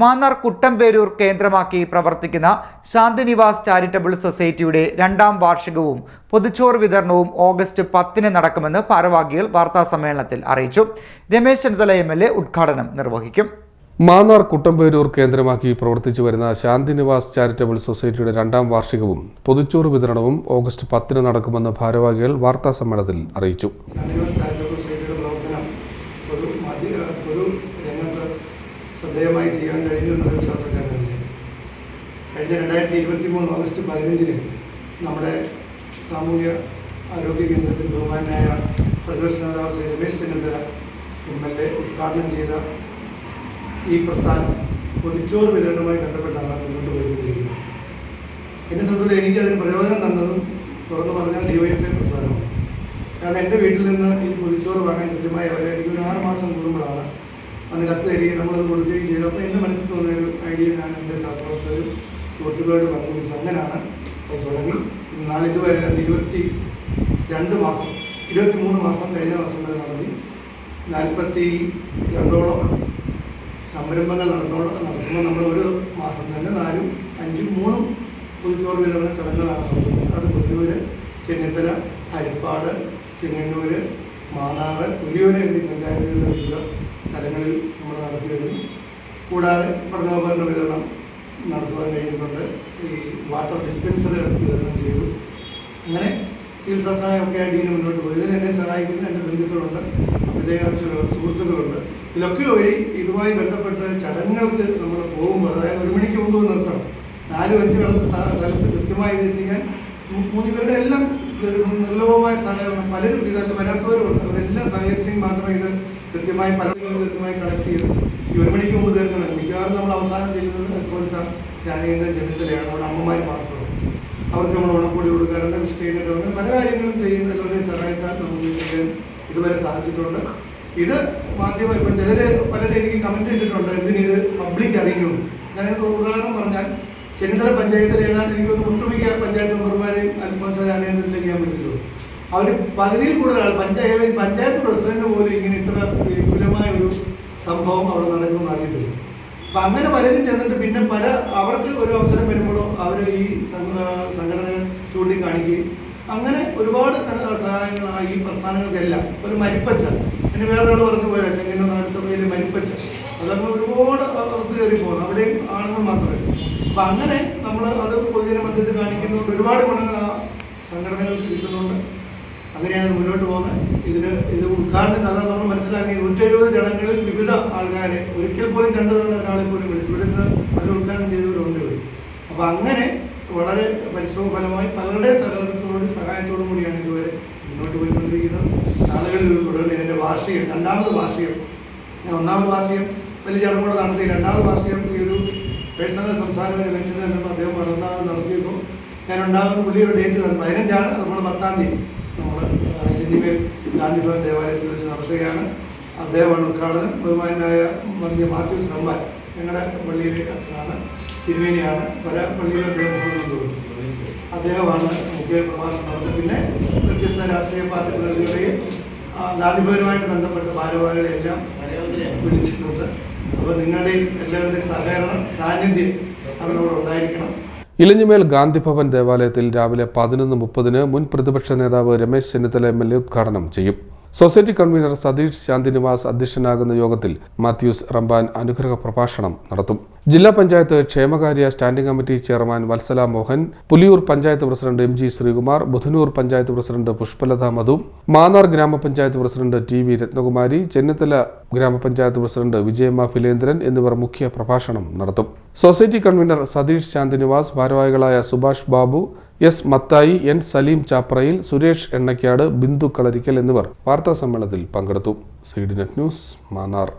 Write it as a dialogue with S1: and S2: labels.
S1: മാന്നാർ കുട്ടമ്പേരൂർ കേന്ദ്രമാക്കി പ്രവർത്തിക്കുന്ന ശാന്തിനിവാസ് ചാരിറ്റബിൾ സൊസൈറ്റിയുടെ രണ്ടാം വാർഷികവും പൊതുച്ചോറ് വിതരണവും ഓഗസ്റ്റ് പത്തിന് നടക്കുമെന്ന് ഭാരവാഹികൾ വാർത്താസമ്മേളനത്തിൽ അറിയിച്ചു Ramesh Chennithala M L A ഉദ്ഘാടനം നിർവഹിക്കും
S2: മാന്നാർ കുട്ടമ്പേരൂർ കേന്ദ്രമാക്കി പ്രവർത്തിച്ചു വരുന്ന ശാന്തിനിവാസ് ചാരിറ്റബിൾ സൊസൈറ്റിയുടെ രണ്ടാം വാർഷികവും പൊതുച്ചോറ് വിതരണവും ഓഗസ്റ്റ് പത്തിന് നടക്കുമെന്ന് ഭാരവാഹികൾ വാർത്താസമ്മേളനത്തിൽ അറിയിച്ചു
S3: ശ്രദ്ധേയമായി ചെയ്യാൻ കഴിഞ്ഞു എന്നൊരു വിശ്വാസം കരുതുന്നു കഴിഞ്ഞ രണ്ടായിരത്തി ഇരുപത്തി മൂന്ന് ഓഗസ്റ്റ് പതിനഞ്ചിന് നമ്മുടെ സാമൂഹ്യ ആരോഗ്യ കേന്ദ്രത്തിൽ ബഹുമാനായ പ്രതിപക്ഷ നേതാവ് Shri Ramesh Chennithala M L A ഉദ്ഘാടനം ചെയ്ത ഈ പ്രസ്ഥാനം പൊതിച്ചോറ് വിതരണവുമായി ബന്ധപ്പെട്ടാണ് മുന്നോട്ട് പോയിക്കൊണ്ടിരിക്കുന്നത് എന്നെ സംബന്ധിച്ച് എനിക്ക് അതിന് പ്രയോജനം തന്നതും തുറന്നു പറഞ്ഞാൽ ഡിവൈഎഫ്ഐ പ്രസ്ഥാനമാണ് കാരണം എൻ്റെ വീട്ടിൽ നിന്ന് ഈ പൊതിച്ചോറ് വാങ്ങാൻ കൃത്യമായി അവരെ എനിക്ക് ഒരു ആറ് മാസം കൂടുമ്പോഴാണ് അന്ന് കത്ത് തരികയും നമ്മളത് കൊടുക്കുകയും ചെയ്തു അപ്പം എൻ്റെ മനസ്സിൽ തോന്നിയ ഒരു ഐഡിയ ഞാൻ എൻ്റെ സഹപ്രവർത്തകരും സുഹൃത്തുക്കളോട് പങ്കുവച്ചു അങ്ങനെയാണ് അത് തുടങ്ങി നാളിതുവരെ ഇരുപത്തി രണ്ട് മാസം ഇരുപത്തി മൂന്ന് മാസം കഴിഞ്ഞ മാസം വരെ നടന്നി നാൽപ്പത്തി രണ്ടോളം സംരംഭങ്ങൾ നടന്നോളം നടക്കുമ്പോൾ നമ്മൾ ഒരു മാസം തന്നെ നാലും അഞ്ചും മൂന്നും പുതുച്ചോറ് വിതരണ ചടങ്ങുകളാണ് നടത്തുന്നത് അത് പുതിയൂര് ചെന്നിത്തല ഹരിപ്പാട് ചെങ്ങന്നൂര് മാനാറ് പുലിയൂര് എന്നീ പഞ്ചായത്തുകളിലെ വിവിധ സ്ഥലങ്ങളിൽ നമ്മൾ നടത്തി വരുന്നു കൂടാതെ പഠനോപകരണ വിതരണം നടത്തുവാൻ കഴിഞ്ഞിട്ടുണ്ട് ഈ വാട്ടർ ഡിസ്പെൻസറുകൾ വിതരണം ചെയ്തു അങ്ങനെ ചികിത്സാ സഹായമൊക്കെ ആയിട്ട് ഇങ്ങനെ മുന്നോട്ട് പോയി ഇതിനെ സഹായിക്കുന്ന എൻ്റെ ബന്ധുക്കളുണ്ട് പ്രത്യേകാംശങ്ങൾ സുഹൃത്തുക്കളുണ്ട് ഇതൊക്കെ വഴി ഇതുമായി ബന്ധപ്പെട്ട് ചടങ്ങുകൾക്ക് നമ്മൾ പോകുമ്പോൾ അതായത് ഒരു മണിക്ക് മുമ്പ് നിർത്തണം നാല് അഞ്ച് കിടന്ന സ്ഥലത്ത് കൃത്യമായി എത്തിക്കാൻ മൂന്ന് പേരുടെ എല്ലാം നിർലോഭമായ സഹകരണം പലരും ഇതിനകത്ത് വരാത്തവരുമുണ്ട് അവരെല്ലാം സഹകരിച്ചെങ്കിൽ മാത്രമേ ഇത് കൃത്യമായി പല കൃത്യമായി കളക്ട് ചെയ്ത് ഈ ഒരു മണിക്ക് മുമ്പ് തീർക്കണം മിക്കവാറും നമ്മൾ അവസാനം ചെയ്യുന്നത് ഇൻഫ്ലുവൻസാണ് ജാനകീയൻ്റെ ജനത്തിലെയാണ് അവിടെ അമ്മമാർ മാത്രമാണ് അവർക്ക് നമ്മൾ ഉണക്കൂടി കൊടുക്കാറുണ്ട് വിശ് ചെയ്യുന്നുണ്ട് പല കാര്യങ്ങളും ചെയ്യുന്ന എല്ലാവരുടെയും സഹായത്താൽ നമുക്ക് ഇതുവരെ സാധിച്ചിട്ടുണ്ട് ഇത് മാധ്യമം ഇപ്പം ചിലർ പലരും എനിക്ക് കമൻറ്റ് ഇട്ടിട്ടുണ്ട് എന്തിനിത് പബ്ലിക് അറിയുന്നു ഞാനൊരു ഉദാഹരണം പറഞ്ഞാൽ ചെന്നിത്തല പഞ്ചായത്തിൽ ഏതാണ്ട് എനിക്ക് ഒട്ടുമിക്ക പഞ്ചായത്ത് മെമ്പർമാരെയും അൽഫോൺസ് ഞാനേതിലേക്ക് ഞാൻ വിളിച്ചത് അവർ പകുതിയിൽ കൂടുതൽ പഞ്ചായത്ത് പഞ്ചായത്ത് പ്രസിഡന്റ് പോലും ഇങ്ങനെ ഇത്ര വിപുലമായ ഒരു സംഭവം അവിടെ നടക്കുമെന്ന് അറിയത്തില്ല അപ്പം അങ്ങനെ പലരും ചെന്നിട്ട് പിന്നെ പല അവർക്ക് ഒരു അവസരം വരുമ്പോഴോ അവർ ഈ സംഘടന ചൂണ്ടിക്കാണിക്കുകയും അങ്ങനെ ഒരുപാട് സഹായങ്ങൾ ഈ പ്രസ്ഥാനങ്ങൾക്കെല്ലാം ഒരു മരിപ്പച്ച പിന്നെ വേറൊരാൾ പറഞ്ഞു പോയ ചെങ്ങന്നൂർ നഗരസഭയിലെ മരിപ്പച്ച അതങ്ങനെ ഒരുപാട് കയറി പോകുന്നു അവിടെയും ആണെന്ന് മാത്രമേ അപ്പൊ അങ്ങനെ നമ്മൾ അത് പൊതുജന മധ്യത്തിൽ കാണിക്കുന്നുണ്ട് ഒരുപാട് ഗുണങ്ങൾ ആ സംഘടനകൾക്ക് കിട്ടുന്നുണ്ട് അങ്ങനെയാണ് മുന്നോട്ട് പോകുന്നത് ഇതിന് ഇത് ഉദ്ഘാടനം അതാണ് നമ്മൾ നൂറ്റി എഴുപത് ചടങ്ങുകളിൽ വിവിധ ആൾക്കാരെ ഒരിക്കൽ പോലും രണ്ട് തവണ ഒരാളെ പോലും വിളിച്ചു വിടുന്നത് അതിൽ ഉദ്ഘാടനം ചെയ്തവരുണ്ട് ഇവർ അപ്പൊ അങ്ങനെ വളരെ പരിശ്രമ ഫലമായി പലരുടെ സഹകരണത്തോടും സഹായത്തോടും കൂടിയാണ് ഇതുവരെ മുന്നോട്ട് പോയിക്കൊണ്ടിരിക്കുന്നത് ആളുകളിൽ ഉൾപ്പെടുന്നത് ഇതിന്റെ വാർഷികം രണ്ടാമത് വാർഷികം ഒന്നാമത് വാർഷികം വലിയ ചടങ്ങുകൾ നടത്തി രണ്ടാമത് വാർഷികം ഈ ഒരു പേഴ്സണൽ സംസാരം ഇലക്ഷനിൽ അദ്ദേഹം പറഞ്ഞത് നടത്തിയിരുന്നു ഞാൻ ഉണ്ടാകുന്ന പുള്ളിയൊരു ഡേറ്റ് തന്നെ പതിനഞ്ചാണ് നമ്മൾ പത്താം തീയതി നമ്മൾ ഇന്ത്യയിൽ ഗാന്ധിഭവൻ ദേവാലയത്തിൽ വെച്ച് നടത്തുകയാണ് അദ്ദേഹമാണ് ഉദ്ഘാടനം ബഹുമാനായ മന്ത്രി മാത്യു ശ്രമ്പാൻ ഞങ്ങളുടെ പള്ളിയിലെ അച്ഛനാണ് തിരുവേനിയാണ് പല പള്ളിയിലും അദ്ദേഹം അദ്ദേഹമാണ് മുഖ്യ പ്രഭാഷണം നടത്തുന്നത് പിന്നെ വ്യത്യസ്ത രാഷ്ട്രീയ പാർട്ടികളുടെയും ജാതിപരമായിട്ട് ബന്ധപ്പെട്ട് ഭാരവാഹികളെല്ലാം വിളിച്ചിട്ടുണ്ട് അപ്പോൾ നിങ്ങളുടെയും എല്ലാവരുടെയും സഹകരണം സാന്നിധ്യം അവരോട് ഉണ്ടായിരിക്കണം
S1: ഇലഞ്ഞിമേൽ ഗാന്ധിഭവൻ ദേവാലയത്തിൽ രാവിലെ പതിനൊന്ന് മുപ്പതിന് മുൻ പ്രതിപക്ഷ നേതാവ് Ramesh Chennithala M L A ഉദ്ഘാടനം ചെയ്യും സൊസൈറ്റി കൺവീനർ സതീഷ് ശാന്തിനിവാസ് അധ്യക്ഷനാകുന്ന യോഗത്തിൽ മാത്യൂസ് റംബാൻ അനുഗ്രഹ പ്രഭാഷണം നടത്തും ജില്ലാ പഞ്ചായത്ത് ക്ഷേമകാര്യ standing committee chairman Vatsala Mohan Puliyoor panchayat president M G Sreekumar Budhanoor panchayat president Pushpalatha Madhu Mannar ഗ്രാമപഞ്ചായത്ത് president T V Rathnakumari Chennithala ഗ്രാമപഞ്ചായത്ത് പ്രസിഡന്റ് വിജയമ്മ ഫിലേന്ദ്രൻ എന്നിവർ മുഖ്യ പ്രഭാഷണം നടത്തും സൊസൈറ്റി കൺവീനർ സതീഷ് ശാന്തിനിവാസ് ഭാരവാഹികളായ സുഭാഷ് ബാബു എസ് മത്തായി എൻ സലീം ചാപ്രയിൽ സുരേഷ് എണ്ണക്കാട് ബിന്ദു കളരിക്കൽ എന്നിവർ വാർത്താ സമ്മേളനത്തിൽ പങ്കെടുത്തു സീഡിനെറ്റ് ന്യൂസ് മാന്നാർ